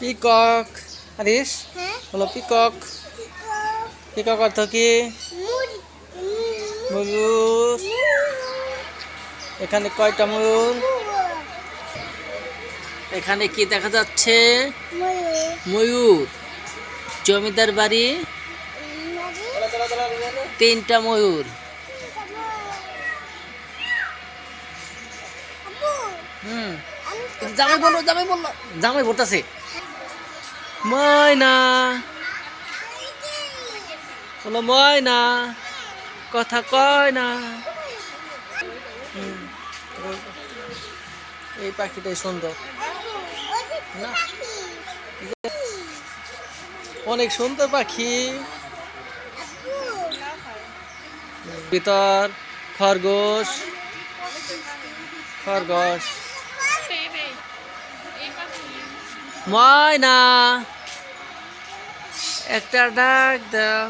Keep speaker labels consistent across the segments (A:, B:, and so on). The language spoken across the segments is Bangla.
A: পিকক আরিস হলো পিকক পিকক অর্থ কি? ময়ূর এখানে কয়টা ময়ূর এখানে কি দেখা যাচ্ছে? ময়ূর। জমিদার বাড়ি? তিনটা ময়ূর। হুম। জামাই বলো জামাই বলল জামাই বলতেছে। ময়না। বলো, ময়না, কথা কয় না। এই পাখিটাই সুন্দর। অনেক সুন্দর পাখি। ভিতর খরগোশ। খরগোশ। ময়না। একটা ডাক দাও।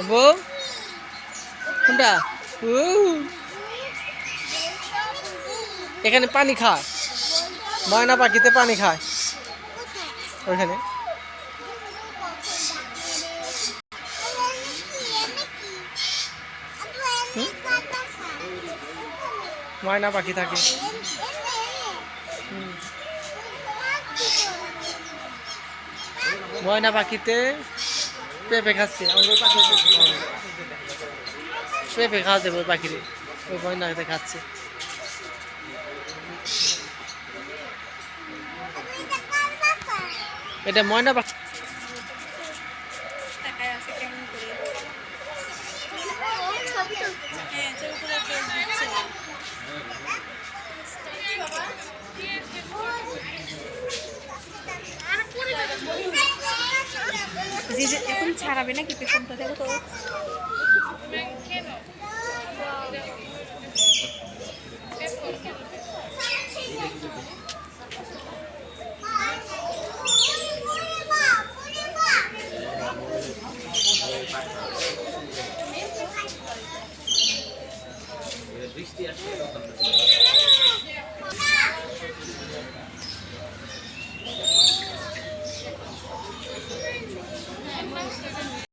A: আবু কোনটা? এখানে পানি খায়। ময়না পাখিতে পানি খায়। ওইখানে। ময়না পাখি থাকে। ময়না পাখিতে পেঁপে খাচ্ছে। আমাদের পাখি পেঁপে ওই পাখিরে। ওই ময়নাতে খাচ্ছে। এটা ময়না পাখি
B: ছাড়াবে নাকি পেছনটা দেখো তো।
C: বৃষ্টি আসলে